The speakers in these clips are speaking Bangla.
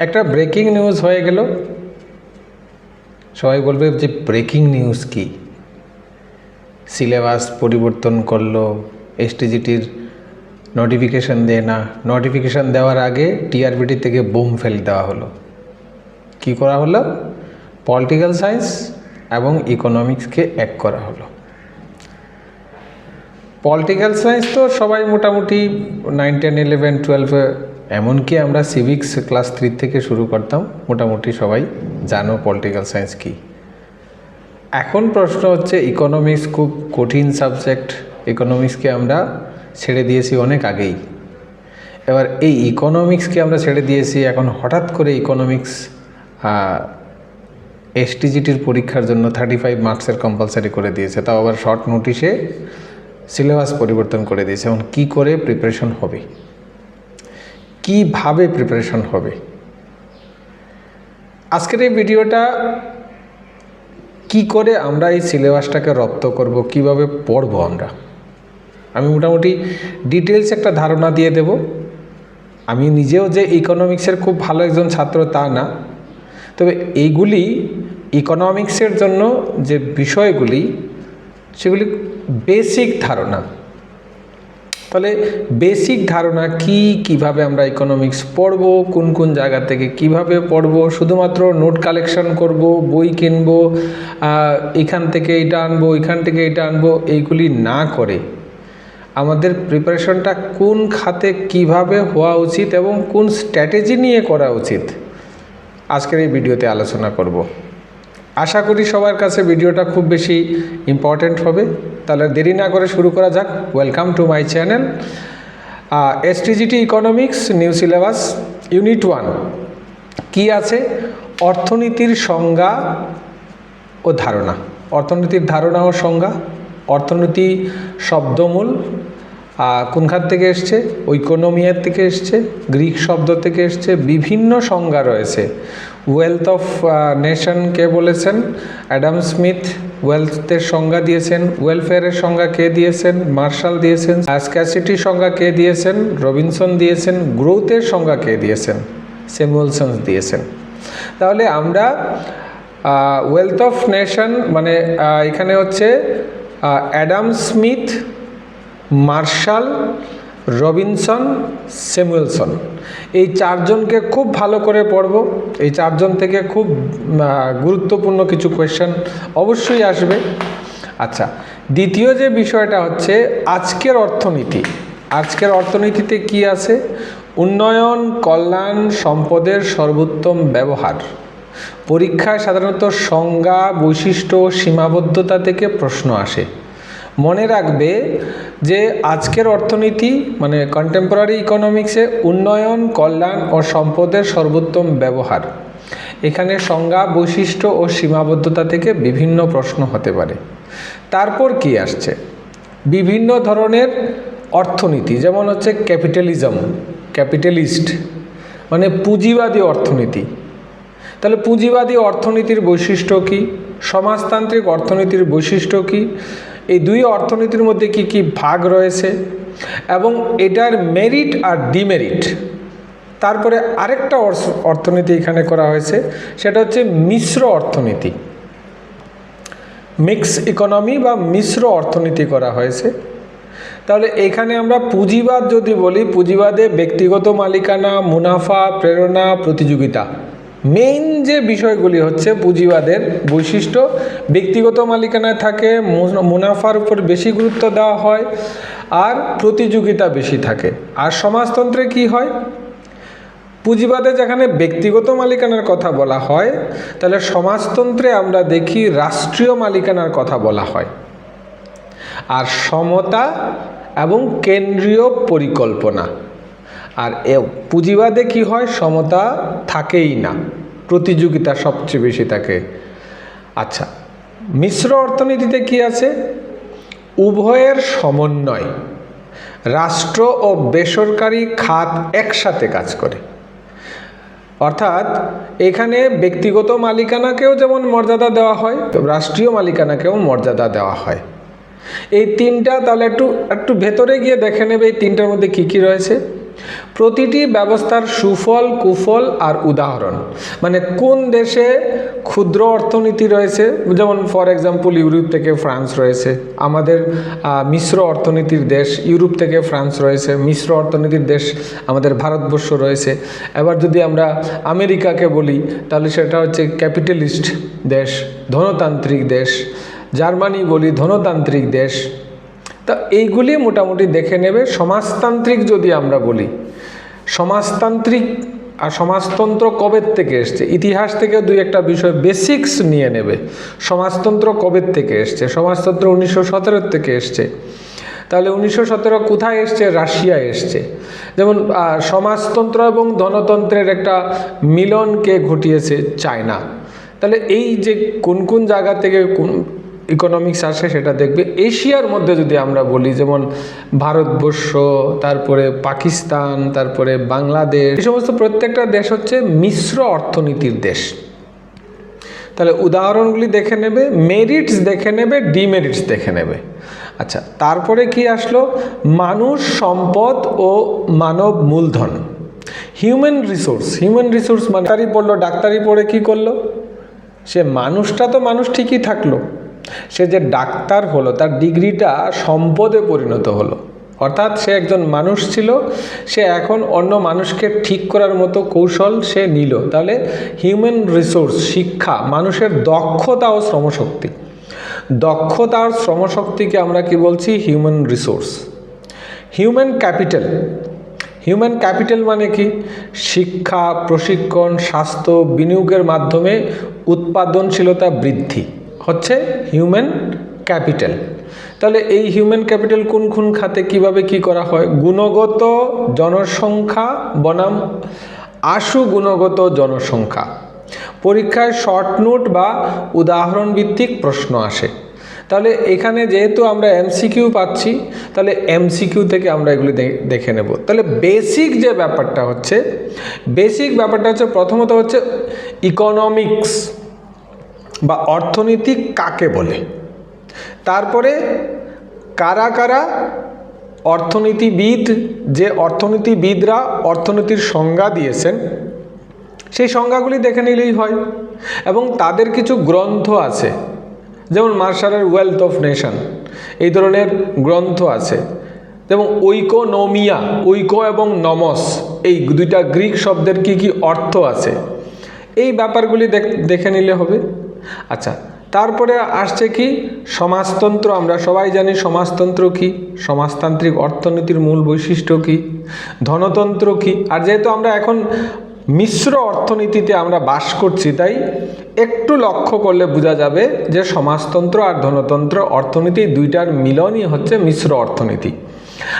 একটা ব্রেকিং নিউজ হয়ে গেল। সবাই বলবে যে ব্রেকিং নিউজ কি? সিলেবাস পরিবর্তন করল এসটিজিটির নোটিফিকেশন দেয় না। নোটিফিকেশন দেওয়ার আগে টিআরবিটি থেকে বোম ফেলে দেওয়া হলো। কি করা হলো? পলিটিক্যাল সায়েন্স এবং ইকোনমিক্সকে এক করা হলো। পলিটিক্যাল সায়েন্স তো সবাই মোটামুটি নাইন টেন ইলেভেন টুয়েলভে এমনকি আমরা সিভিক্স ক্লাস থ্রি থেকে শুরু করতাম, মোটামুটি সবাই জানো পলিটিক্যাল সায়েন্স কী। এখন প্রশ্ন হচ্ছে ইকোনমিক্স খুব কঠিন সাবজেক্ট ইকোনমিক্সকে আমরা ছেড়ে দিয়েছি অনেক আগেই। এবার এই ইকোনমিক্সকে আমরা ছেড়ে দিয়েছি, এখন হঠাৎ করে ইকোনমিক্স এসটিজিটির পরীক্ষার জন্য থার্টি ফাইভ মার্কসের কম্পালসারি করে দিয়েছে, তাও আবার শর্ট নোটিশে সিলেবাস পরিবর্তন করে দিয়েছে, এখন কী করে প্রিপারেশন হবে? কীভাবে প্রিপারেশন হবে? আজকের এই ভিডিওটা কি করে আমরা এই সিলেবাসটাকে রপ্ত করব, কীভাবে পড়ব আমরা? আমি মোটামুটি ডিটেলস একটা ধারণা দিয়ে দেব। আমি নিজেও যে ইকোনমিক্সের খুব ভালো একজন ছাত্র তা না। তবে এইগুলি ইকোনমিক্সের জন্য যে বিষয়গুলি, সেগুলি বেসিক ধারণা। তাহলে বেসিক ধারণা কি, কীভাবে আমরা ইকোনমিক্স পড়ব, কোন কোন জায়গা থেকে কীভাবে পড়ব, শুধুমাত্র নোট কালেকশন করব, বই কিনব এখান থেকে এটা আনব, এখান থেকে এটা আনব, এইগুলি না করে আমাদের প্রিপারেশনটা কোন খাতে কীভাবে হওয়া উচিত এবং কোন স্ট্র্যাটেজি নিয়ে করা উচিত? আজকের এই ভিডিওতে আলোচনা করব। আশা করি সবার কাছে ভিডিওটা খুব বেশি ইম্পর্ট্যান্ট হবে। তাহলে দেরি না করে শুরু করা যাক। Welcome to my channel STGT economics new syllabus unit one কি আছে? অর্থনীতির সংজ্ঞা ও ধারণা। অর্থনীতির ধারণা ও সংজ্ঞা। অর্থনীতি শব্দমূল। কোনখান থেকে এসছে? ঐকোনমিয়ার থেকে এসছে। গ্রিক শব্দ থেকে এসছে। বিভিন্ন সংজ্ঞা রয়েছে। ওয়েলথ অফ নেশন কে বলেছেন? অ্যাডাম স্মিথ ওয়েলথের সংজ্ঞা দিয়েছেন। ওয়েলফেয়ারের সংজ্ঞা কে দিয়েছেন? মার্শাল দিয়েছেন। স্ক্যাসিটির সংজ্ঞা কে দিয়েছেন? রবিনসন দিয়েছেন। গ্রোথের সংজ্ঞা কে দিয়েছেন? স্যামুয়েলসন দিয়েছেন। তাহলে আমরা ওয়েলথ অফ নেশন মানে এখানে হচ্ছে Adam Smith Marshall Robinson, Samuelson. এই চারজনকে খুব ভালো করে পড়ব। এই চারজন থেকে খুব গুরুত্বপূর্ণ কিছু কোয়েশ্চেন অবশ্যই আসবে। আচ্ছা দ্বিতীয় যে বিষয়টা হচ্ছে আজকের অর্থনীতি। আজকের অর্থনীতিতে কি আছে? উন্নয়ন, কল্যাণ, সম্পদের সর্বোত্তম ব্যবহার। পরীক্ষায় সাধারণত সংজ্ঞা, বৈশিষ্ট্য, সীমাবদ্ধতা থেকে প্রশ্ন আসে। মনে রাখবে যে আজকের অর্থনীতি মানে কন্টেম্পোরারি ইকোনমিক্সে উন্নয়ন, কল্যাণ ও সম্পদের সর্বোত্তম ব্যবহার। এখানে সংজ্ঞা, বৈশিষ্ট্য ও সীমাবদ্ধতা থেকে বিভিন্ন প্রশ্ন হতে পারে। তারপর কি আসছে? বিভিন্ন ধরনের অর্থনীতি, যেমন হচ্ছে ক্যাপিটালিজম ক্যাপিটালিস্ট মানে পুঁজিবাদী অর্থনীতি। তাহলে পুঁজিবাদী অর্থনীতির বৈশিষ্ট্য কী? সমাজতান্ত্রিক অর্থনীতির বৈশিষ্ট্য কী? এই দুই অর্থনীতির মধ্যে কি কি ভাগ রয়েছে? এবং এটার মেরিট আর ডিমেরিট তারপরে আরেকটা অর্থনীতি এখানে করা হয়েছে, সেটা হচ্ছে মিশ্র অর্থনীতি। মিক্স ইকোনমি বা মিশ্র অর্থনীতি করা হয়েছে। তাহলে এখানে আমরা পুঁজিবাদ যদি বলি, পুঁজিবাদে ব্যক্তিগত মালিকানা, মুনাফা, প্রেরণা, প্রতিযোগিতা। মেইন যে বিষয়গুলি হচ্ছে পুঁজিবাদের বৈশিষ্ট্য, ব্যক্তিগত মালিকানায় থাকে মুনাফার উপর বেশি গুরুত্ব দেওয়া হয়, আর প্রতিযোগিতা বেশি থাকে। আর সমাজতন্ত্রে কি হয়? পুঁজিবাদে যেখানে ব্যক্তিগত মালিকানার কথা বলা হয়, তাহলে সমাজতন্ত্রে আমরা দেখি রাষ্ট্রীয় মালিকানার কথা বলা হয়। আর সমতা এবং কেন্দ্রীয় পরিকল্পনা। আর এ পুঁজিবাদে কি হয়? সমতা থাকেই না। প্রতিযোগিতা সবচেয়ে বেশি থাকে। আচ্ছা মিশ্র অর্থনীতিতে কি আছে? উভয়ের সমন্বয়। রাষ্ট্র ও বেসরকারি খাত একসাথে কাজ করে। অর্থাৎ এখানে ব্যক্তিগত মালিকানাকেও যেমন মর্যাদা দেওয়া হয়, রাষ্ট্রীয় মালিকানাকেও মর্যাদা দেওয়া হয়। এই তিনটা তাহলে একটু একটু ভেতরে গিয়ে দেখে নেবে এই তিনটার মধ্যে কী কী রয়েছে। প্রতিটি ব্যবস্থার সুফল, কুফল আর উদাহরণ। মানে কোন দেশে ক্ষুদ্র অর্থনীতি রয়েছে? যেমন ফর এক্সাম্পল ইউরোপ থেকে ফ্রান্স রয়েছে। আমাদের মিশ্র অর্থনীতির দেশ ইউরোপ থেকে ফ্রান্স রয়েছে। মিশ্র অর্থনীতির দেশ আমাদের ভারতবর্ষ রয়েছে। এবার যদি আমরা আমেরিকাকে বলি, তাহলে সেটা হচ্ছে ক্যাপিটালিস্ট দেশ, ধনতান্ত্রিক দেশ। জার্মানি বলি, ধনতান্ত্রিক দেশ। তা এইগুলি মোটামুটি দেখে নেবে। সমাজতান্ত্রিক যদি আমরা বলি, সমাজতান্ত্রিক আর সমাজতন্ত্র কবের থেকে এসছে? ইতিহাস থেকে দুই একটা বিষয় বেসিক্স নিয়ে নেবে। সমাজতন্ত্র কবের থেকে এসছে? সমাজতন্ত্র উনিশশো সতেরোর থেকে এসছে। তাহলে উনিশশো সতেরো কোথায় এসছে? রাশিয়া এসছে। যেমন সমাজতন্ত্র এবং ধনতন্ত্রের একটা মিলনকে ঘটিয়েছে চায়না। তাহলে এই যে কোন কোন জায়গা থেকে কোন ইকোনমিক্স আসে সেটা দেখবে। এশিয়ার মধ্যে যদি আমরা বলি, যেমন ভারতবর্ষ, তারপরে পাকিস্তান, তারপরে বাংলাদেশ, এই সমস্ত প্রত্যেকটা দেশ হচ্ছে মিশ্র অর্থনীতির দেশ। তাহলে উদাহরণগুলি দেখে নেবে মেরিটস দেখে নেবে ডিমেরিটস দেখে নেবে। আচ্ছা তারপরে কি আসলো? মানুষ, সম্পদ ও মানব মূলধন। হিউম্যান রিসোর্স হিউম্যান রিসোর্স মানে ডাক্তারি পড়ল, ডাক্তারি পড়ে কি করল? সে মানুষটা তো মানুষ ঠিকই থাকল। সে যে ডাক্তার হলো, তার ডিগ্রিটা সম্পদে পরিণত হলো। অর্থাৎ সে একজন মানুষ ছিল, সে এখন অন্য মানুষকে ঠিক করার মতো কৌশল সে নিল। তাহলে হিউম্যান রিসোর্স শিক্ষা, মানুষের দক্ষতা ও শ্রমশক্তি। দক্ষতা আর শ্রমশক্তিকে আমরা কি বলছি? Human resource human capital human capital মানে কি? শিক্ষা, প্রশিক্ষণ, স্বাস্থ্য, বিনিয়োগের মাধ্যমে উৎপাদনশীলতা বৃদ্ধি। হচ্ছে হিউম্যান ক্যাপিটাল তাহলে এই হিউম্যান ক্যাপিটাল কোন কোন খাতে কীভাবে কি করা হয়? গুণগত জনসংখ্যা বনাম আশু গুণগত জনসংখ্যা। পরীক্ষায় শর্ট নোট বা উদাহরণ ভিত্তিক প্রশ্ন আসে। তাহলে এখানে যেহেতু আমরা এমসিকিউ পাচ্ছি, তাহলে এমসিকিউ থেকে আমরা এগুলি দেখে নেব। তাহলে বেসিক যে ব্যাপারটা হচ্ছে বেসিক ব্যাপারটা হচ্ছে প্রথমত হচ্ছে ইকোনমিক্স বা অর্থনীতি কাকে বলে? তারপরে কারা কারা অর্থনীতিবিদ, যে অর্থনীতিবিদরা অর্থনীতির সংজ্ঞা দিয়েছেন, সেই সংজ্ঞাগুলি দেখে নিলেই হয়। এবং তাদের কিছু গ্রন্থ আছে, যেমন মার্শালের ওয়েলথ অফ নেশন, এই ধরনের গ্রন্থ আছে। যেমন ঐকোনোমিয়া, ঐকো এবং নমস, এই দুইটা গ্রিক শব্দের কি কি অর্থ আছে? এই ব্যাপারগুলি দেখে নিলে হবে। আচ্ছা তারপরে আসছে কি? সমাজতন্ত্র, আমরা সবাই জানি সমাজতন্ত্র কি? সমাজতান্ত্রিক অর্থনীতির মূল বৈশিষ্ট্য কি? ধনতন্ত্র কি? আর যেহেতু আমরা এখন মিশ্র অর্থনীতিতে আমরা বাস করছি, তাই একটু লক্ষ্য করলে বোঝা যাবে যে সমাজতন্ত্র আর ধনতন্ত্র অর্থনীতি দুইটার মিলনই হচ্ছে মিশ্র অর্থনীতি।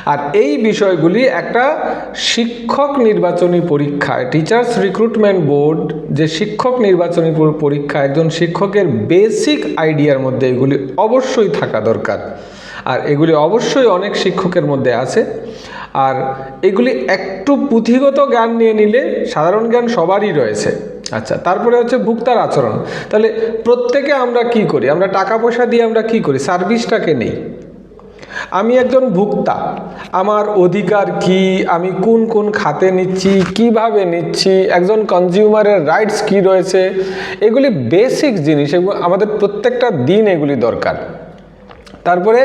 আর এই বিষয়গুলি একটা শিক্ষক নির্বাচনী পরীক্ষায় টিচার্স রিক্রুটমেন্ট বোর্ড যে শিক্ষক নির্বাচনী পরীক্ষা, একজন শিক্ষকের বেসিক আইডিয়ার মধ্যে এগুলি অবশ্যই থাকা দরকার। আর এগুলি অবশ্যই অনেক শিক্ষকের মধ্যে আছে। আর এগুলি একটু পুঁথিগত জ্ঞান নিয়ে নিলে সাধারণ জ্ঞান সবারই রয়েছে। আচ্ছা তারপরে হচ্ছে ভুক্তার আচরণ। তাহলে প্রত্যেকে আমরা কি করি? আমরা টাকা পয়সা দিয়ে আমরা কি করি? সার্ভিসটাকে নেই। আমি একজন ভুক্তা। আমার অধিকার কি? আমি কোন কোন খাতে নিচ্ছি? কীভাবে নিচ্ছি? একজন কনজিউমারের রাইটস কি রয়েছে? এগুলি বেসিক জিনিস এগুলো আমাদের প্রত্যেকটা দিন এগুলি দরকার। তারপরে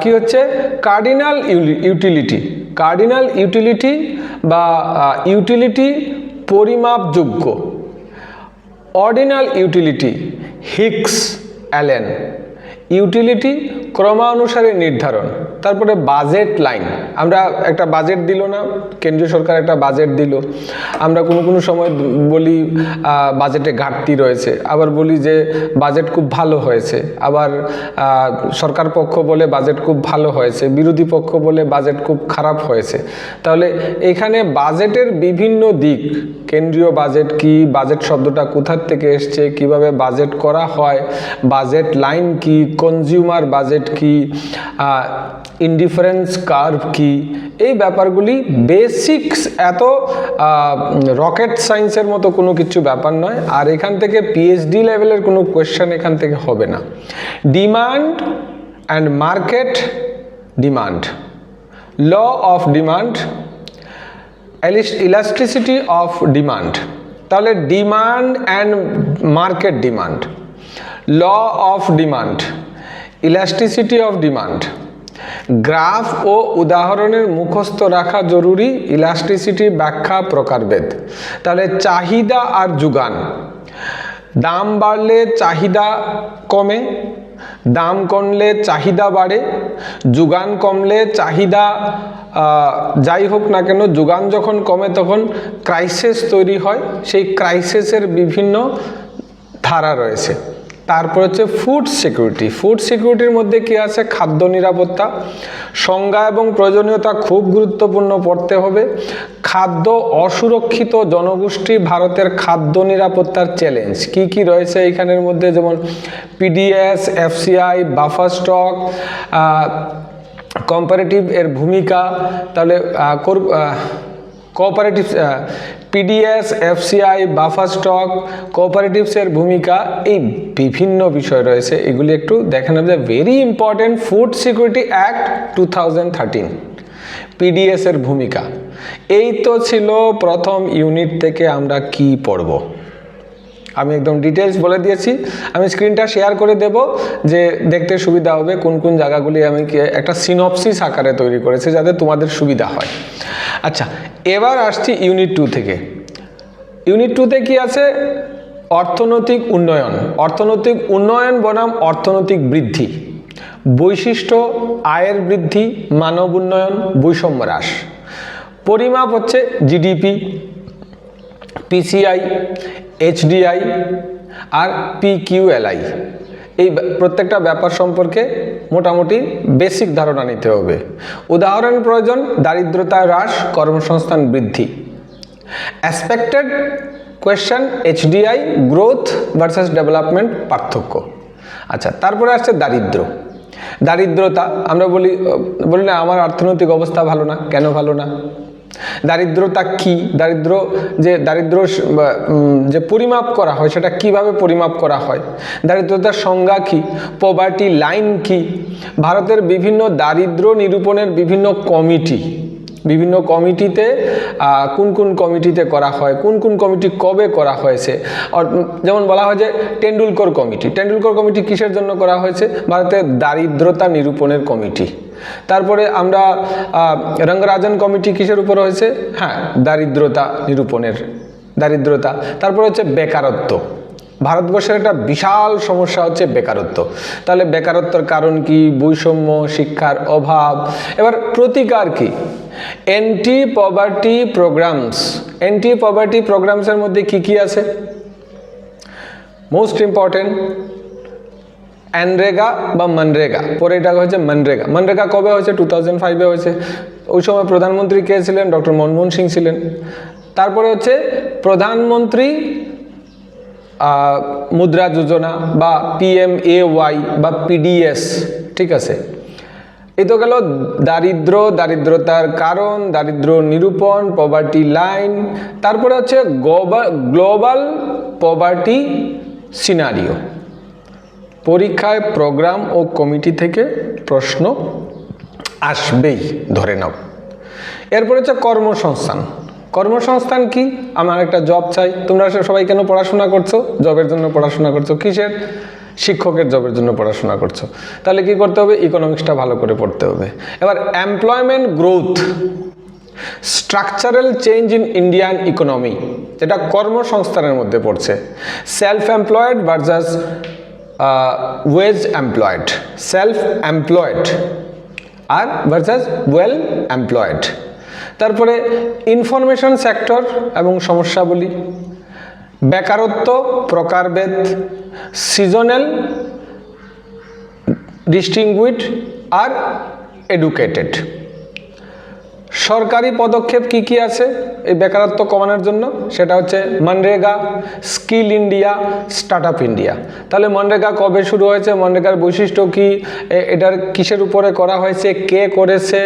কি হচ্ছে? কার্ডিনাল ইউটিলিটি কার্ডিনাল ইউটিলিটি বা ইউটিলিটি পরিমাপযোগ্য। Ordinal utility Hicks Allen utility ক্রমানুসারে নির্ধারণ। তারপরে বাজেট লাইন আমরা একটা বাজেট দিল না, কেন্দ্রীয় সরকার একটা বাজেট দিল। আমরা কোনো কোনো সময় বলি বাজেটে ঘাটতি রয়েছে। আবার বলি যে বাজেট খুব ভালো হয়েছে। আবার সরকার পক্ষ বলে বাজেট খুব ভালো হয়েছে। বিরোধী পক্ষ বলে বাজেট খুব খারাপ হয়েছে। তাহলে এখানে বাজেটের বিভিন্ন দিক কেন্দ্রীয় বাজেট কি? বাজেট শব্দটা কোথার থেকে এসছে? কীভাবে বাজেট করা হয়? বাজেট লাইন কি? কনজিউমার বাজেট কি? ইনডিফারেন্স কার্ভ কি? এই ব্যাপারগুলি বেসিক্স এত রকেট সায়েন্সের মতো কোনো কিছু ব্যাপার নয়। আর এখান থেকে পিএইচডি লেভেলের কোনো কোয়েশ্চেন এখান থেকে হবে না। Demand and market demand. Law of demand elasticity of demand তাহলে demand and market demand law of demand elasticity of demand graph ও উদাহরণের মুখস্থ রাখা জরুরি ইলাস্টিসিটি ব্যাখ্যা প্রকারভেদ। তাহলে চাহিদা আর যোগান। দাম বাড়লে চাহিদা কমে দাম কমলে চাহিদা বাড়ে, যোগান কমলে চাহিদা যাই হোক না কেন, যোগান যখন কমে তখন ক্রাইসিস তৈরি হয়, সেই ক্রাইসিসের বিভিন্ন ধারা রয়েছে। তারপর হচ্ছে ফুড সিকিউরিটি ফুড সিকিউরিটির মধ্যে কি আছে? খাদ্য নিরাপত্তা। সংজ্ঞা এবং প্রয়োজনীয়তা খুব গুরুত্বপূর্ণ পড়তে হবে। খাদ্য অসুরক্ষিত জনগোষ্ঠী ভারতের খাদ্য নিরাপত্তার চ্যালেঞ্জ কি কি রয়েছে এইখানের মধ্যে? যেমন PDS FCI buffer stock comparative এর ভূমিকা, তাহলে cooperative PDS FCI buffer stock কোঅপারেটিভসের ভূমিকা, এই বিভিন্ন বিষয় রয়েছে। এগুলি একটু দেখে নেবে very important food security act two thousand thirteen PDS এর ভূমিকা। এই তো ছিল প্রথম ইউনিট থেকে আমরা কি পড়ব। আমি একদম ডিটেলস বলে দিয়েছি। আমি স্ক্রিনটা শেয়ার করে দেব যে দেখতে সুবিধা হবে কোন কোন জায়গাগুলি আমি একটা সিনপসিস আকারে তৈরি করেছি যাতে তোমাদের সুবিধা হয়। আচ্ছা এবার আসছি ইউনিট টু থেকে। ইউনিট টুতে কি আছে? অর্থনৈতিক উন্নয়ন। অর্থনৈতিক উন্নয়ন বনাম অর্থনৈতিক বৃদ্ধি। বৈশিষ্ট্য, আয়ের বৃদ্ধি, মানব উন্নয়ন, বৈষম্য হ্রাস। পরিমাপ হচ্ছে জিডিপি পিসিআই এইচডিআই আর পিকিউএলআই এই প্রত্যেকটা ব্যাপার সম্পর্কে মোটামুটি বেসিক ধারণা নিতে হবে। উদাহরণ প্রয়োজন, দারিদ্রতা হ্রাস, কর্মসংস্থান বৃদ্ধি। Expected question HDI growth versus development পার্থক্য। আচ্ছা তারপরে আসছে দারিদ্র। দারিদ্রতা, আমরা বলি বলি না, আমার অর্থনৈতিক অবস্থা ভালো না, কেন ভালো না? দারিদ্রতা কি? দারিদ্র যে দারিদ্র যে পরিমাপ করা হয়, সেটা কীভাবে পরিমাপ করা হয়? দারিদ্রতার সংজ্ঞা কি? পভার্টি লাইন কি? ভারতের বিভিন্ন দারিদ্র নিরূপণের বিভিন্ন কমিটি বিভিন্ন কমিটিতে কোন কোন কমিটিতে করা হয়, কোন কোন কমিটি কবে করা হয়েছে। যেমন বলা হয় যে টেন্ডুলকর কমিটি। টেন্ডুলকর কমিটি কিসের জন্য করা হয়েছে? ভারতের দারিদ্রতা নিরূপণের কমিটি। তারপরে আমরা রঙ্গরাজন কমিটি কিসের উপর হয়েছে? হ্যাঁ দারিদ্রতা নিরূপণের, দারিদ্রতা। তারপরে হচ্ছে বেকারত্ব। ভারতবর্ষের একটা বিশাল সমস্যা হচ্ছে বেকারত্ব। তাহলে বেকারত্বের কারণ কি? বৈষম্য, শিক্ষার অভাব। এবার প্রতিকার কি? Anti poverty programs anti poverty প্রোগ্রামসের মধ্যে কি কি আছে? মোস্ট ইম্পর্টেন্ট অ্যানরেগা বা মনরেগা। পরে এটা হয়েছে মনরেগা। মনরেগা কবে হয়েছে? টু থাউজেন্ড ফাইভে হয়েছে। ওই সময় প্রধানমন্ত্রী কে ছিলেন? ডক্টর মনমোহন সিং ছিলেন। তারপরে হচ্ছে প্রধানমন্ত্রী মুদ্রা যোজনা বা পিএম এ ওয়াই বা পিডিএস ঠিক আছে? এই তো গেল দারিদ্র দারিদ্রতার কারণ দারিদ্র নিরূপণ পভার্টি লাইন তারপরে হচ্ছে গ্লোবাল পভার্টি সিনারিও পরীক্ষায় প্রোগ্রাম ও কমিটি থেকে প্রশ্ন আসবেই, ধরে নাও। এরপর হচ্ছে কর্মসংস্থান। কর্মসংস্থান কি? আমার একটা জব চাই। তোমরা সবাই কেন পড়াশোনা করছ? জবের জন্য পড়াশোনা করছ। কিসের? শিক্ষকের জবের জন্য পড়াশোনা করছ। তাহলে কি করতে হবে? ইকোনমিক্সটা ভালো করে পড়তে হবে। এবার employment growth structural change in Indian economy যেটা কর্মসংস্থানের মধ্যে পড়ছে। Self employed versus wage employed self employed আর ভার্সাস ওয়েল এমপ্লয়েড তারপরে ইনফরমেশন সেক্টর এবং সমস্যাবলী বেকারত্ব প্রকারভেদ সিজনাল ডিস্টিংগুইড আর এডুকেটেড সরকারি পদক্ষেপ কি কি আছে এই বেকারত্ব কমানোর জন্য? সেটা হচ্ছে MNREGA, skill India start up India. তাহলে মনরেগা কবে শুরু হয়েছে? মনরেগার বৈশিষ্ট্য কি? এটার কিসের উপরে করা হয়েছে? কে করেছে?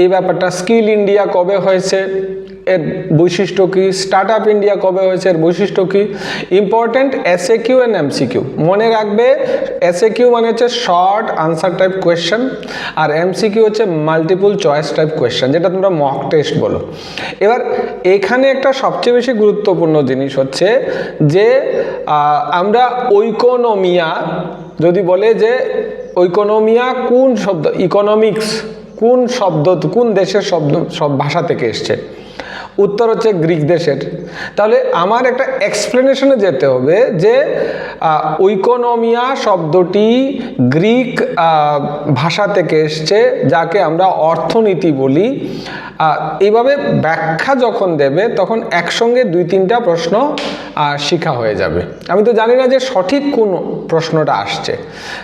এই ব্যাপারটা স্কিল ইন্ডিয়া কবে হয়েছে? বৈশিষ্ট্য কী? স্টার্ট আপ ইন্ডিয়া কবে হয়েছে? এর বৈশিষ্ট্য কী? Important SA Q and MCQ মনে রাখবে এসএ কিউ মানে হচ্ছে শর্ট আনসার টাইপ কোয়েশ্চেন আর এমসিকিউ হচ্ছে মাল্টিপল চয়েস টাইপ কোয়েশ্চেন যেটা তোমরা মক টেস্ট বলো। এবার, এখানে একটা সবচেয়ে বেশি গুরুত্বপূর্ণ জিনিস হচ্ছে যে আমরা ঐকোনমিয়া, যদি বলে যে ঐকোনমিয়া কোন শব্দ ইকোনমিক্স কোন শব্দ, কোন দেশের শব্দ, সব ভাষা থেকে এসছে? উত্তর হচ্ছে গ্রিক দেশের। তাহলে আমার একটা এক্সপ্লেনেশনে যেতে হবে যে ঐকোনমিয়া শব্দটি গ্রিক ভাষা থেকে এসছে, যাকে আমরা অর্থনীতি বলি। এইভাবে ব্যাখ্যা যখন দেবে, তখন একসঙ্গে দুই তিনটা প্রশ্ন শিখা হয়ে যাবে। আমি তো জানি না যে সঠিক কোন প্রশ্নটা আসছে।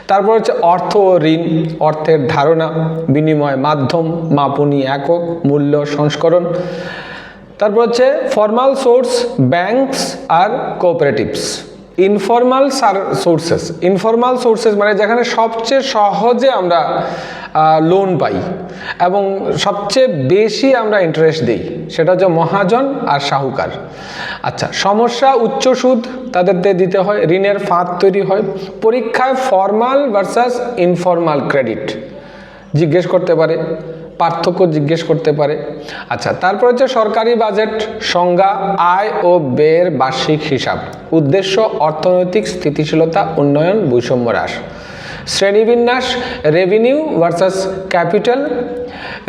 তারপর হচ্ছে অর্থ ও ঋণ, অর্থের ধারণা, বিনিময় মাধ্যম, মাপনী একক, মূল্য, সংস্করণ। তারপর হচ্ছে ফর্মাল সোর্স ব্যাংকস আর cooperatives informal sources informal sources মানে যেখানে সবচেয়ে সহজে আমরা লোন পাই এবং সবচেয়ে বেশি আমরা ইন্টারেস্ট দিই, সেটা হচ্ছে মহাজন আর শাহুকার আচ্ছা সমস্যা, উচ্চ সুদ তাদেরকে দিতে হয়, ঋণের ফাঁদ তৈরি হয়। পরীক্ষায় ফর্মাল ভার্সাস ইনফর্মাল ক্রেডিট জিজ্ঞেস করতে পারে। পার্থক্য জিজ্ঞেস করতে পারে। আচ্ছা তারপর হচ্ছে সরকারি বাজেট সংজ্ঞা, আয় ও ব্যয়ের বার্ষিক হিসাব, উদ্দেশ্য, অর্থনৈতিক স্থিতিশীলতা, উন্নয়ন, বৈষম্য হ্রাস। শ্রেণীবিন্যাস revenue versus capital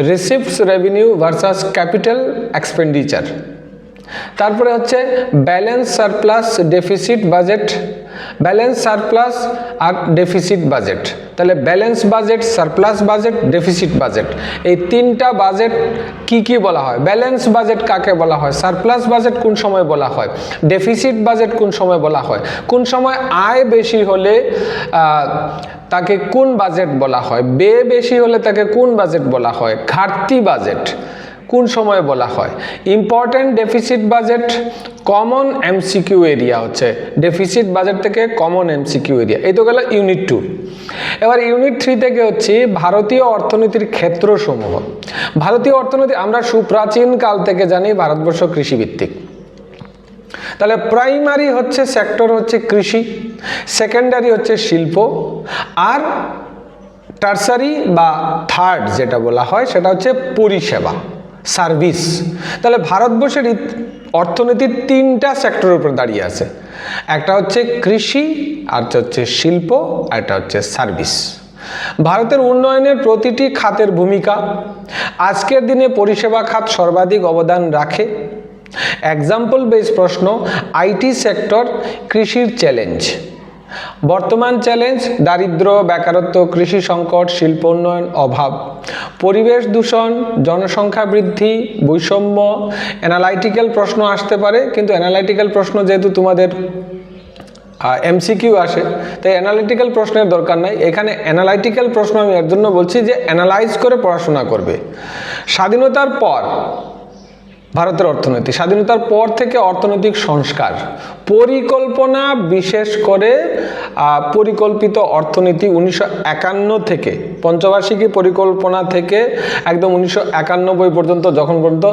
receipts revenue versus capital expenditure তারপরে হচ্ছে balance surplus deficit budget balance surplus আর ডেফিসিট বাজেট। তাহলে balance budget, surplus budget, deficit budget. এই তিনটা বাজেট কি কি বলা হয়? ব্যালেন্স বাজেট কাকে বলা হয়? সারপ্লাস বাজেট কোন সময় বলা হয়? ডেফিসিট বাজেট কোন সময় বলা হয়? কোন সময় আয় বেশি হলে তাকে কোন বাজেট বলা হয়? ব্যয় বেশি হলে তাকে কোন বাজেট বলা হয়? ঘাটতি বাজেট। কোন সময় বলা হয়? Important deficit budget common MCQ area হচ্ছে। ডেফিসিট বাজেট থেকে কমন এমসিকিউ এরিয়া এই তো গেল ইউনিট টু এবার ইউনিট থ্রি থেকে হচ্ছে ভারতীয় অর্থনীতির ক্ষেত্রসমূহ। ভারতীয় অর্থনীতি, আমরা সুপ্রাচীন কাল থেকে জানি ভারতবর্ষ কৃষিভিত্তিক। তাহলে প্রাইমারি হচ্ছে সেক্টর হচ্ছে কৃষি সেকেন্ডারি হচ্ছে শিল্প, আর টার্সারি বা থার্ড যেটা বলা হয়, সেটা হচ্ছে পরিষেবা। সার্ভিস। তাহলে ভারতবর্ষের অর্থনীতির তিনটা সেক্টরের উপর দাঁড়িয়ে আছে। একটা হচ্ছে কৃষি, আর হচ্ছে শিল্প, আর একটা হচ্ছে সার্ভিস। ভারতের উন্নয়নের প্রতিটি খাতের ভূমিকা। আজকের দিনে পরিষেবা খাত সর্বাধিক অবদান রাখে। এক্সাম্পল বেস প্রশ্ন আইটি সেক্টর কৃষির চ্যালেঞ্জ বর্তমান চ্যালেঞ্জ, দারিদ্র, বেকারত্ব, কৃষি সংকট, শিল্প উন্নয়ন, অভাব। পরিবেশ দূষণ, জনসংখ্যা বৃদ্ধি, বৈষম্য অ্যানালাইটিক্যাল প্রশ্ন আসতে পারে, কিন্তু অ্যানালাইটিক্যাল প্রশ্ন যেহেতু তোমাদের এমসিকিউ আসে, তাই অ্যানালিটিক্যাল প্রশ্নের দরকার নাই। এখানে অ্যানালাইটিক্যাল প্রশ্ন আমি এর জন্য বলছি যে অ্যানালাইজ করে পড়াশোনা করবে। স্বাধীনতার পর ভারতের অর্থনীতি। স্বাধীনতার পর থেকে অর্থনৈতিক সংস্কার। পরিকল্পনা বিশেষ করে পরিকল্পিত অর্থনীতি উনিশশো একান্ন থেকে, পঞ্চবার্ষিকী পরিকল্পনা থেকে একদম উনিশশো একানব্বই পর্যন্ত, যখন পর্যন্ত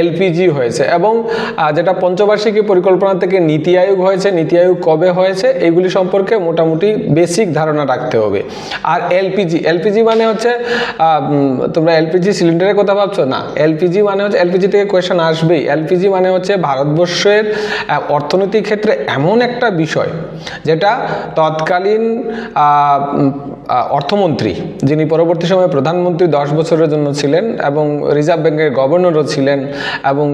এলপিজি হয়েছে এবং যেটা পঞ্চবার্ষিকী পরিকল্পনা থেকে নীতি আয়োগ হয়েছে, নীতি আয়োগ কবে হয়েছে, এইগুলি সম্পর্কে মোটামুটি বেসিক ধারণা রাখতে হবে। আর এলপিজি এলপিজি মানে হচ্ছে তোমরা এলপিজি সিলিন্ডারের কথা ভাবছ? না, এলপিজি মানে হচ্ছে, এলপিজি থেকে কোয়েশন আসবেই। এলপিজি মানে হচ্ছে ভারতবর্ষের অর্থনৈতিক ক্ষেত্রে এমন একটা বিষয়, যেটা তৎকালীন অর্থমন্ত্রী যিনি পরবর্তী সময়ে প্রধানমন্ত্রী দশ বছরের জন্য ছিলেন এবং রিজার্ভ ব্যাংকের গভর্নরও ছিলেন এবং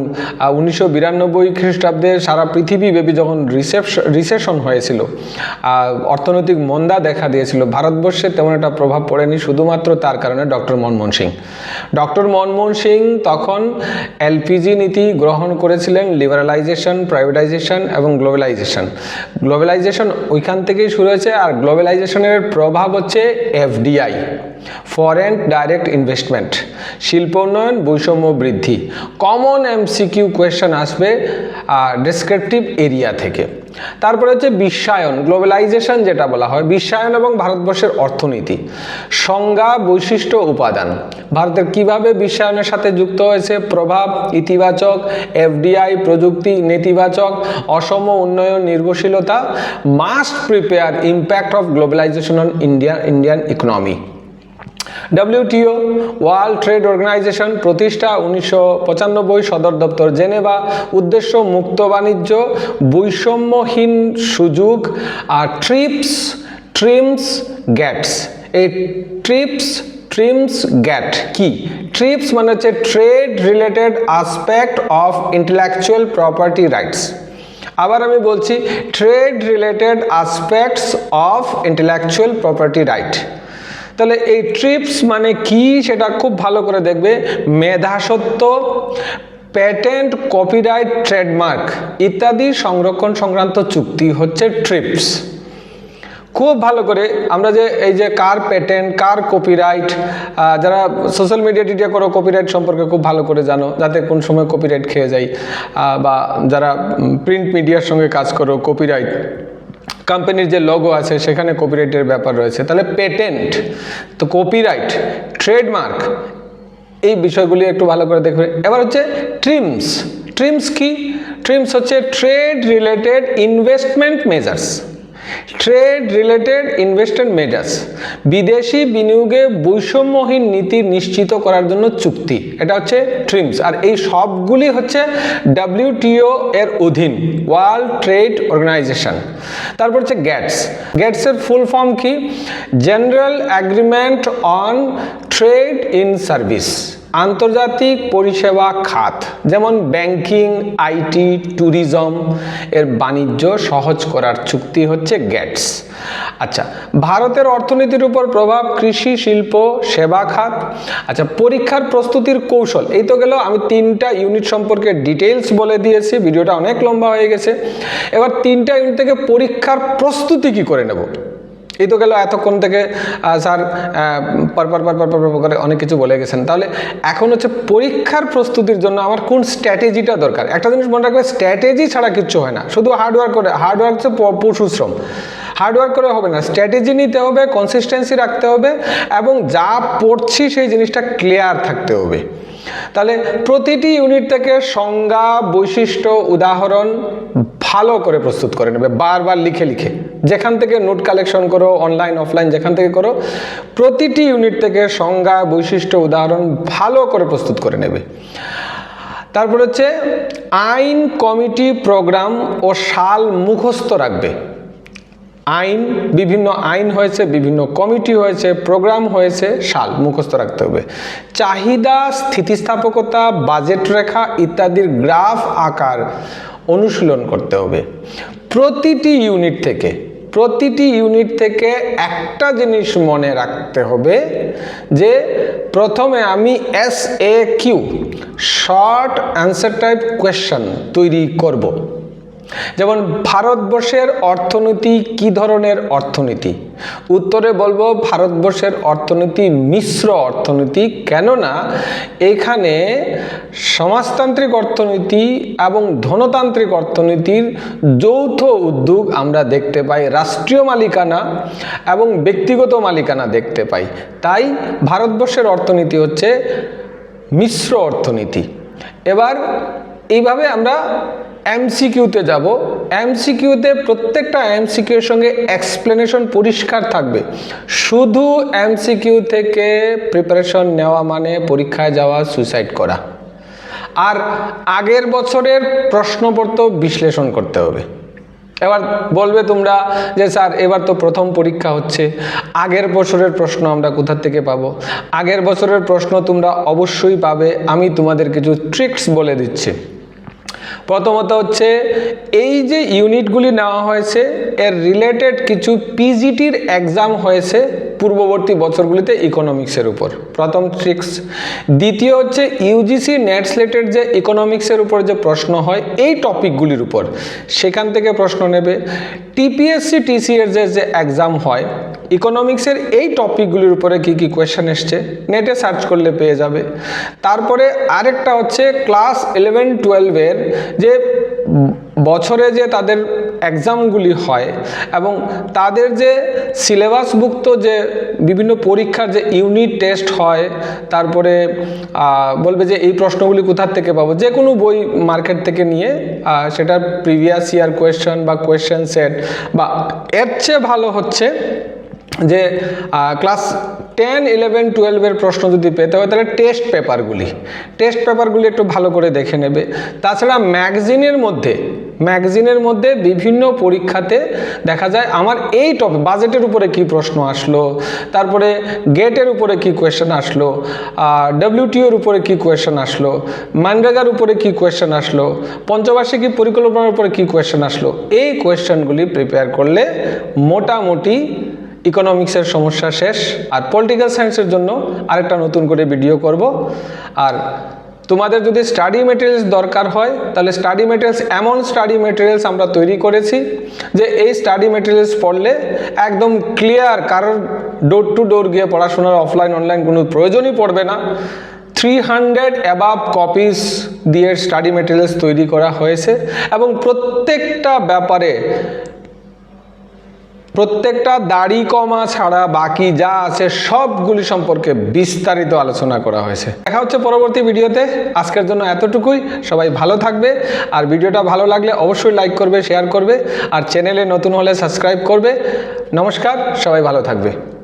উনিশশো বিরানব্বই খ্রিস্টাব্দে সারা পৃথিবীব্যাপী যখন রিসেপশন রিসেশন হয়েছিল অর্থনৈতিক মন্দা দেখা দিয়েছিল, ভারতবর্ষে তেমন একটা প্রভাব পড়েনি শুধুমাত্র তার কারণে ডক্টর মনমোহন সিং। ডক্টর মনমোহন সিং তখন এলপিজি নীতি গ্রহণ করেছিলেন লিবারালাইজেশন প্রাইভেটাইজেশন এবং গ্লোবালাইজেশন গ্লোবালাইজেশন ওইখান থেকেই শুরু হয়েছে আর গ্লোবালাইজেশনের প্রভাব হচ্ছে এফডিআই ফরেন ডাইরেক্ট ইনভেস্টমেন্ট শিল্প উন্নয়ন, বৈষম্য বৃদ্ধি কমন এমসিকিউ কোয়েশ্চেন আসবে ডেসক্রিপটিভ এরিয়া থেকে। তারপরে হচ্ছে বিশ্বায়ন গ্লোবালাইজেশন যেটা বলা হয়, বিশ্বায়ন এবং ভারতবর্ষের অর্থনীতি। সংজ্ঞা, বৈশিষ্ট্য, উপাদান। ভারতের কীভাবে বিশ্বায়নের সাথে যুক্ত হয়েছে? প্রভাব, ইতিবাচক এফডিআই প্রযুক্তি, নেতিবাচক, অসম উন্নয়ন, নির্ভরশীলতা must prepare impact of globalization on India Indian economy WTO world trade organization প্রতিষ্ঠা উনিশশো পঁচানব্বই সদর দপ্তর জেনেভা, উদ্দেশ্য মুক্ত বাণিজ্য, বৈষম্যহীন সুযোগ, আর ট্রিপস, ট্রিমস, গ্যাটস। এই ট্রিপস, ট্রিমস, গ্যাট কি? ট্রিপস মানে হচ্ছে trade related aspect of intellectual property rights. আবার আমি বলছি, trade related aspects of intellectual property right. তাহলে এই ট্রিপস মানে কি সেটা খুব ভালো করে দেখবে। মেধাসত্ব প্যাটেন্ট কপিরাইট ট্রেডমার্ক ইত্যাদি সংরক্ষণ সংক্রান্ত চুক্তি হচ্ছে ট্রিপস খুব ভালো করে আমরা যে এই যে কার প্যাটেন্ট কার কপিরাইট যারা সোশ্যাল মিডিয়া টিডিয়া করো কপিরাইট সম্পর্কে খুব ভালো করে জানো যাতে কোন সময় কপিরাইট খেয়ে আহ, বা যারা প্রিন্ট মিডিয়ার সঙ্গে কাজ করো কপিরাইট কোম্পানির যে লগো আছে, সেখানে কপিরাইটের ব্যাপার রয়েছে। তাহলে পেটেন্ট তো কপিরাইট ট্রেডমার্ক এই বিষয়গুলি একটু ভালো করে দেখবে। এবার হচ্ছে ট্রিমস ট্রিমস কি? ট্রিমস হচ্ছে trade related investment measures trade related investment measures, বিদেশি বিনিয়োগে বৈষম্যহীন নীতি নিশ্চিত করার জন্য চুক্তি। এটা হচ্ছে ট্রিমস। আর এই সবগুলি হচ্ছে ডাব্লিউটিও এর অধীন, ওয়ার্ল্ড ট্রেড অর্গানাইজেশন। তারপর হচ্ছে গ্যাটস। গ্যাটসের ফুল ফর্ম কি? General agreement on trade in service. আন্তর্জাতিক পরিষেবা খাত, যেমন ব্যাংকিং আইটি ট্যুরিজম, এর বাণিজ্য সহজ করার চুক্তি হচ্ছে গ্যাটস। আচ্ছা ভারতের অর্থনীতির উপর প্রভাব কৃষি, শিল্প, সেবা খাত। আচ্ছা পরীক্ষার প্রস্তুতির কৌশল, এই তো গেল, আমি তিনটা ইউনিট সম্পর্কে ডিটেলস বলে দিয়েছি, ভিডিওটা অনেক লম্বা হয়ে গেছে। এবার তিনটা ইউনিট থেকে পরীক্ষার প্রস্তুতি কি করে নেব? এই তো গেল এতক্ষণ থেকে স্যার পরপর পরপর পরপর করে অনেক কিছু বলে গেছেন। তাহলে এখন হচ্ছে পরীক্ষার প্রস্তুতির জন্য আমার কোন স্ট্র্যাটেজিটা দরকার? একটা জিনিস মনে রাখবে, স্ট্র্যাটেজি ছাড়া কিচ্ছু হয় না। শুধু হার্ডওয়ার্ক করে, হার্ডওয়ার্ক হচ্ছে পশুশ্রম হার্ডওয়ার্ক করে হবে না, স্ট্র্যাটেজি নিতে হবে কনসিস্টেন্সি রাখতে হবে, এবং যা পড়ছি সেই জিনিসটা ক্লিয়ার থাকতে হবে। তাহলে প্রতিটি ইউনিট থেকে সংজ্ঞা, বৈশিষ্ট্য, উদাহরণ ভালো করে প্রস্তুত করে নেবে, বারবার লিখে লিখে। যেখান থেকে নোট কালেকশন করো অনলাইন অফলাইন যেখান থেকে করো, প্রতিটি ইউনিট থেকে সংজ্ঞা, বৈশিষ্ট্য, উদাহরণ ভালো করে প্রস্তুত করে নেবে। তারপর হচ্ছে, আইন, কমিটি প্রোগ্রাম ও সাল মুখস্থ রাখবে। আইন, বিভিন্ন আইন হয়েছে, বিভিন্ন কমিটি হয়েছে প্রোগ্রাম হয়েছে, সাল মুখস্থ রাখতে হবে। চাহিদা, স্থিতিস্থাপকতা বাজেট রেখা ইত্যাদির গ্রাফ আকার অনুশীলন করতে হবে। প্রতিটি ইউনিট থেকে, প্রতিটি ইউনিট থেকে একটা জিনিস মনে রাখতে হবে যে প্রথমে আমি S A Q short answer type question তৈরি করব। যেমন ভারতবর্ষের অর্থনীতি কি ধরনের অর্থনীতি? উত্তরে বলব ভারতবর্ষের অর্থনীতি মিশ্র অর্থনীতি, কেননা এখানে সমাজতান্ত্রিক অর্থনীতি এবং ধনতান্ত্রিক অর্থনীতির যৌথ উদ্যোগ আমরা দেখতে পাই, রাষ্ট্রীয় মালিকানা এবং ব্যক্তিগত মালিকানা দেখতে পাই। তাই ভারতবর্ষের অর্থনীতি হচ্ছে মিশ্র অর্থনীতি। এবার এইভাবে আমরা এমসিকিউতে যাব। এমসিকিউতে প্রত্যেকটা এমসিকিউর সঙ্গে এক্সপ্লেনেশন পরিষ্কার থাকবে। শুধু এমসিকিউ থেকে প্রিপারেশন নেওয়া মানে পরীক্ষায় যাওয়া সুইসাইড করা। আর আগের বছরের প্রশ্নপত্র বিশ্লেষণ করতে হবে। এবার বলবে তোমরা যে, স্যার, এবার তো প্রথম পরীক্ষা হচ্ছে। আগের বছরের প্রশ্ন আমরা কোথা থেকে পাবো? আগের বছরের প্রশ্ন তোমরা অবশ্যই পাবে। আমি তোমাদের কিছু ট্রিক্স বলে দিচ্ছি। প্রথমত হচ্ছে, এই যে ইউনিটগুলি নেওয়া হয়েছে, এর রিলেটেড কিছু পিজিটির এক্সাম হয়েছে পূর্ববর্তী বছরগুলিতে ইকোনমিক্সের উপর। প্রথম ট্রিক্স দ্বিতীয় হচ্ছে ইউজিসি নেট স্লেটের যে ইকোনমিক্সের উপর যে প্রশ্ন হয়, এই টপিকগুলির উপর। সেখান থেকে প্রশ্ন নেবে। টিপিএসসি টিসিএর যে যে এক্সাম হয় ইকোনমিক্সের এই টপিকগুলির উপরে কি কি কোয়েশ্চেন এসছে? নেটে সার্চ করলে পেয়ে যাবে। তারপরে আরেকটা হচ্ছে ক্লাস ইলেভেন টুয়েলভের যে বছরে যে তাদের এক্সামগুলি হয় এবং তাদের যে সিলেবাসভুক্ত যে বিভিন্ন পরীক্ষার যে ইউনিট টেস্ট হয়, তারপরে বলবে যে এই প্রশ্নগুলি কোথার থেকে পাবো? যে কোনো বই মার্কেট থেকে নিয়ে সেটার প্রিভিয়াস ইয়ার কোয়েশ্চেন বা কোয়েশ্চেন সেট বা এর চেয়ে ভালো হচ্ছে যে ক্লাস টেন, ইলেভেন, টুয়েলভের প্রশ্ন যদি পেতে হয়, তাহলে টেস্ট পেপারগুলি। টেস্ট পেপারগুলি একটু ভালো করে দেখে নেবে। তাছাড়া ম্যাগাজিনের মধ্যে ম্যাগাজিনের মধ্যে বিভিন্ন পরীক্ষাতে দেখা যায়, আমার এই টপিক বাজেটের উপরে কি প্রশ্ন আসলো, তারপরে গেটের উপরে কি কোয়েশ্চেন আসলো ডব্লিউটিওর উপরে কি কোয়েশ্চেন আসলো, মানরেগার উপরে কি কোয়েশ্চেন আসলো, পঞ্চবার্ষিকী পরিকল্পনার উপরে কি কোয়েশ্চেন আসলো, এই কোয়েশ্চেনগুলি প্রিপেয়ার করলে মোটামুটি ইকোনমিক্সের সমস্যা শেষ, আর পলিটিক্যাল সায়েন্সের জন্য আরেকটা নতুন করে ভিডিও করব। আর তোমাদের যদি স্টাডি মেটেরিয়ালস দরকার হয়, তাহলে স্টাডি মেটেরিয়ালস এমন স্টাডি মেটেরিয়ালস আমরা তৈরি করেছি যে এই স্টাডি মেটেরিয়ালস পড়লে একদম ক্লিয়ার কারোর ডোর টু ডোর গিয়ে পড়াশোনার অফলাইন অনলাইন কোনো প্রয়োজনই পড়বে না। থ্রি হান্ড্রেড অ্যাবাভ কপিস দিয়ে স্টাডি মেটেরিয়ালস তৈরি করা হয়েছে এবং প্রত্যেকটা ব্যাপারে প্রত্যেকটা দাড়ি কমা ছাড়া বাকি যা আছে সবগুলি সম্পর্কে বিস্তারিত আলোচনা করা হয়েছে। দেখা হচ্ছে পরবর্তী ভিডিওতে। আজকের জন্য এতটুকুই। সবাই ভালো থাকবে। আর ভিডিওটা ভালো লাগলে অবশ্যই লাইক করবে, শেয়ার করবে। আর চ্যানেলে নতুন হলে সাবস্ক্রাইব করবে। নমস্কার, সবাই ভালো থাকবে।